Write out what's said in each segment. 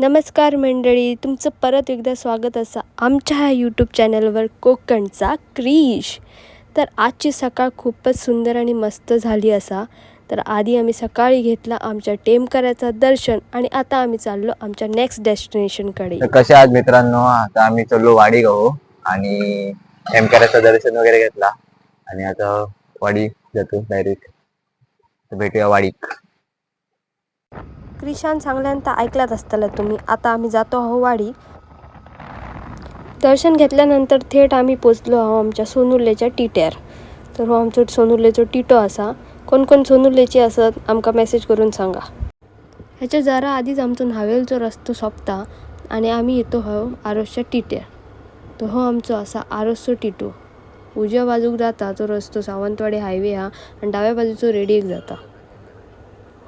नमस्कार मंडळी तुमचं परत एकदा स्वागत असा आमच्या ह्या यूट्यूब चॅनलवर कोकणचा क्रीश. तर आजची सकाळ खूपच सुंदर आणि मस्त झाली असा. तर आधी आम्ही सकाळी घेतला आमच्या टेमकराचं दर्शन आणि आता आम्ही चाललो आमच्या नेक्स्ट डेस्टिनेशनकडे कसे आहात मित्रांनो? आता आम्ही चाललो वाडी गाव आणि एमकॅराचं दर्शन वगैरे घेतला. आणि आता वाडी जातो डायरेक्ट भेटूया वाडीत. क्रिशान सांगल्यानंतर ऐकलात असताला तुम्ही. आता आम्ही जातो आहो वाडी. दर्शन घेतल्यानंतर थेट आम्ही पोचलो आहो आमच्या सोनुर्लेच्या टिट्यार. तर हो आमचो सोनुर्लेचो टिटो असा. कोण कोण सोनुर्लेची असत आमकां मेसेज करून सांगा. ह्याच्या जरा आधीच आमचो न्हावेलचो रस्तो सोंपता आणि आम्ही येतो हो आरोसच्या टिट्यार. तो हो आमचो असा आरोसचो टिटो. उजव्या बाजूक जाता तो रस्तो सावंतवाडी हायवे हा आणि डाव्या बाजूचो रेडियेक जाता.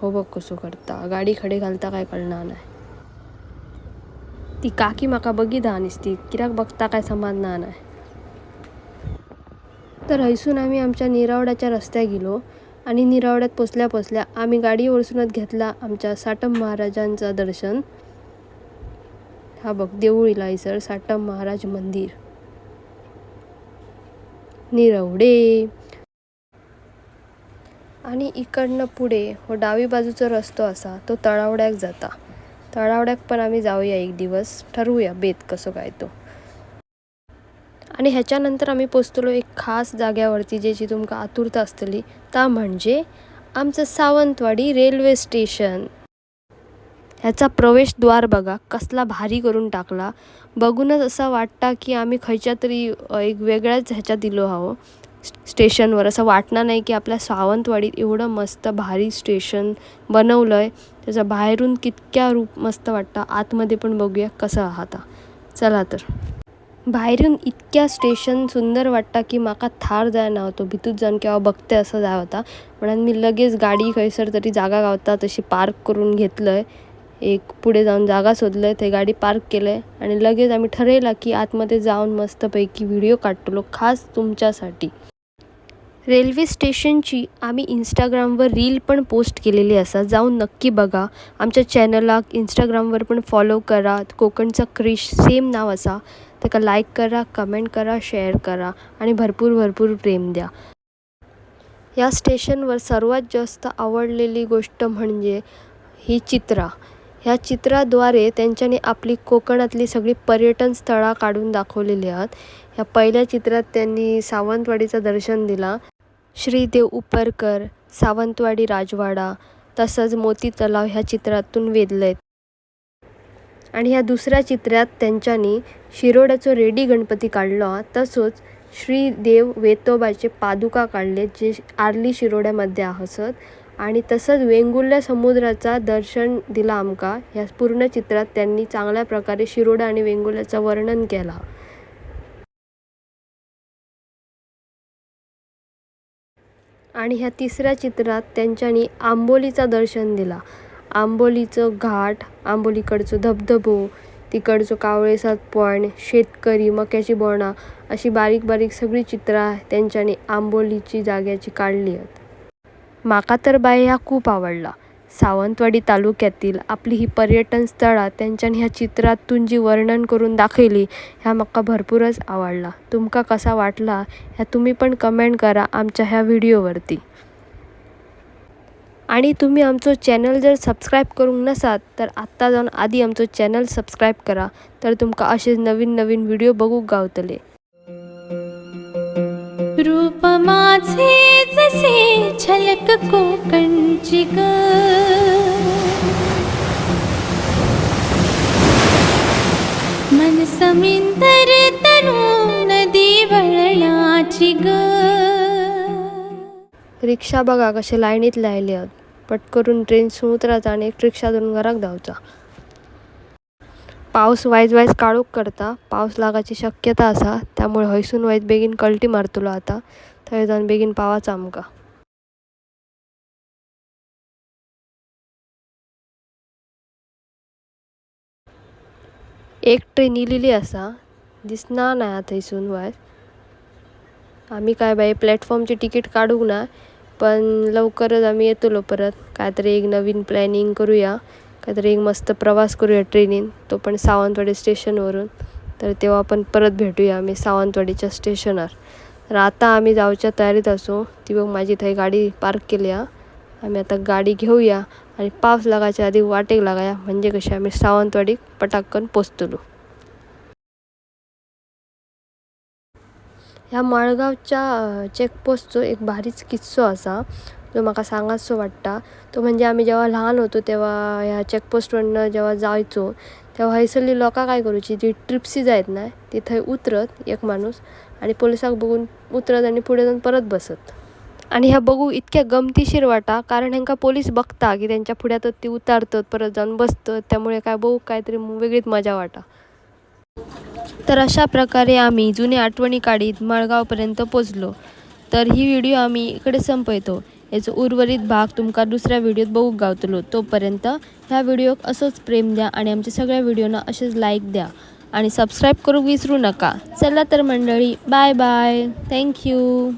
हो बघ कसो करता. गाडी खडे घालता काय कळणार नाही. ती काकी म्हाका बघिता नुसती कित्याक बघता काय समजणार नाही. तर हयसून आम्ही आमच्या निरावड्याच्या रस्त्याक गेलो आणि निरावड्यात पोचल्या पोचल्या आम्ही गाडी वरसूनच घेतला आमच्या साटम महाराजांचा दर्शन. हा बघ देऊळीला सर साटम महाराज मंदिर. निरवडे. आणि इकडनं पुढे हो डावी बाजूचा रस्तो असा तो तळावड्याक जाता. तळावड्याक पण आम्ही जाऊया एक दिवस. ठरवूया बेत कसं काय तो. आणि ह्याच्यानंतर आम्ही पोचतलो एक खास जाग्यावरती ज्याची तुमका आतुरता असतली. ता म्हणजे आमचं सावंतवाडी रेल्वे स्टेशन. ह्याचा प्रवेशद्वार बघा कसला भारी करून टाकला. बघूनच असं वाटतं की आम्ही खयच्या तरी एक वेगळ्याच ह्याच्यात दिलो आहो. स्टेशनवर. असं वाटणार नाही की आपल्या सावंतवाडीत एवढं मस्त भारी स्टेशन बनवलं आहे त्याचं बाहेरून कितक्या रूप मस्त वाटतं. आतमध्ये पण बघूया कसं आहात चला तर. बाहेरून इतक्या स्टेशन सुंदर वाटता की माका थार जाय होतो. भितूत जाऊन केव्हा बघते असं जाय होता म्हणून मी लगेच गाडी खंयसर तरी जागा गावता तशी पार्क करून घेतलं आहे एक पुढे जाऊन जागा शोधलंय ते गाडी पार्क केलं आहे आणि लगेच आम्ही ठरवलं की आतमध्ये जाऊन मस्तपैकी व्हिडिओ काढतो खास तुमच्यासाठी. रेल्वे स्टेशनची आम्ही इंस्टाग्रामवर रील पण पोस्ट केलेली असा. जाऊन नक्की बघा. आमच्या चॅनलाक इंस्टाग्रामवर पण फॉलो करा. कोकणचा क्रिश सेम नाव असा. त्याका लाईक करा कमेंट करा शेअर करा आणि भरपूर भरपूर प्रेम द्या. या स्टेशनवर सर्वात जास्त आवडलेली गोष्ट म्हणजे ही चित्रा. ह्या चित्राद्वारे त्यांच्याने आपली कोकणातली सगळी पर्यटन स्थळं काढून दाखवलेली आहेत. ह्या पहिल्या चित्रात त्यांनी सावंतवाडीचं दर्शन दिला. श्रीदेव उपरकर सावंतवाडी राजवाडा तसंच मोती तलाव ह्या चित्रातून वेधलेत. आणि ह्या दुसऱ्या चित्रात त्यांच्यानी शिरोड्याचो रेडी गणपती काढलो तसोच श्रीदेव वेतोबाचे पादुका काढले जे आर्ली शिरोड्यामध्ये आसत. आणि तसंच वेंगुर्ल्या समुद्राचा दर्शन दिला आमका ह्या पूर्ण चित्रात त्यांनी चांगल्या प्रकारे शिरोडा आणि वेंगुर्ल्याचं वर्णन केला. आणि ह्या तिसऱ्या चित्रात त्यांच्यानी आंबोलीचा दर्शन दिला. आंबोलीचं घाट आंबोलीकडचं धबधबो तिकडचं कावळेसात पॉईंट शेतकरी मक्याची बोणा अशी बारीक बारीक सगळी चित्रां त्यांच्यानी आंबोलीची जाग्याची काढली आहेत. माका तर बाय ह्या खूप आवडला. सावंतवाडी तालुक्यातील आपली ही पर्यटन स्थळां त्यांच्यानी ह्या चित्रातून जी वर्णन करून दाखवली ह्या म्हाका भरपूरच आवडला. तुमका कसा वाटला ह्या तुम्ही पण कमेंट करा आमच्या ह्या व्हिडिओवरती. आणि तुम्ही आमचो चॅनल जर सबस्क्राईब करूंक नसात तर आत्ता जाऊन आधी आमचो चॅनल सबस्क्राईब करा. तर तुमका असेच नवीन नवीन व्हिडिओ बघूक गावतले. रूप माझे से झलक कोकणची ग मन समिंदर तनु नदी वळणाची ग रिक्षा बघा कसे लाईनीत लायले आहेत. पट करून ट्रेन उतरायचा आणि एक रिक्षा धरून घराक धावचा पाऊस वायज वायज काळोख करता. पाऊस लागाची शक्यता असा. त्यामुळे हयसून वायज बेगीन कल्टी मारतलो आता. थंय जाऊन बेगीन पावाचा आमका एक ट्रेन इलेली असा. दिसना नाही आता थंयसून वायज आम्ही काय बाई प्लॅटफॉर्मची तिकीट काढूक ना. पण लवकरच आम्ही येतलो परत. काहीतरी एक नवीन प्लॅनिंग करूया. काहीतरी एक मस्त प्रवास करूया ट्रेनीन तो पण सावंतवाडी स्टेशनवरून. तर तेव्हा आपण परत भेटूया आम्ही सावंतवाडीच्या स्टेशनवर. तर आता आम्ही जाऊच्या तयारीत असू. ती बघ माझी थंय गाडी पार्क केली आम्ही आता गाडी घेऊया आणि पावस लागायच्या आधी वाटेक लागाया. म्हणजे कशी आम्ही सावंतवाडी पटाकन पोचतलो. ह्या मळगावच्या चेकपोस्टचो एक भारीच किस्सो असा. जो म्हाका सांगासो वाटता तो म्हणजे आम्ही जेव्हा लहान होतो तेव्हा ह्या चेकपोस्टवरनं जेव्हा जायचो तेव्हा हैसरली लोकां काय करूची जी ट्रिप्सी जायत ना ती थंय उतरत एक माणूस आणि पोलिसाक बघून उतरत आणि पुढे जाऊन परत बसत. आणि ह्या बघू इतक्या गमतीशीर वाटा कारण ह्यांका पोलीस बघता की त्यांच्या पुढ्यातच ती उतारतात परत जाऊन बसतत त्यामुळे काय बघू काहीतरी वेगळीच मजा वाटा. तर अशा प्रकारे आम्ही जुने आठवणी काढीत माळगावपर्यंत पोचलो. तर ही व्हिडिओ आम्ही इकडे संपयतो याचो उर्वरित भाग तुमका दुसऱ्या व्हिडिओत बघूक गावतलो. तोपर्यंत ह्या व्हिडिओक असंच प्रेम द्या आणि आमच्या सगळ्या व्हिडिओना असेच लाईक द्या. आणि सबस्क्राईब करूक विसरू नका. चला तर मंडळी बाय बाय. थँक्यू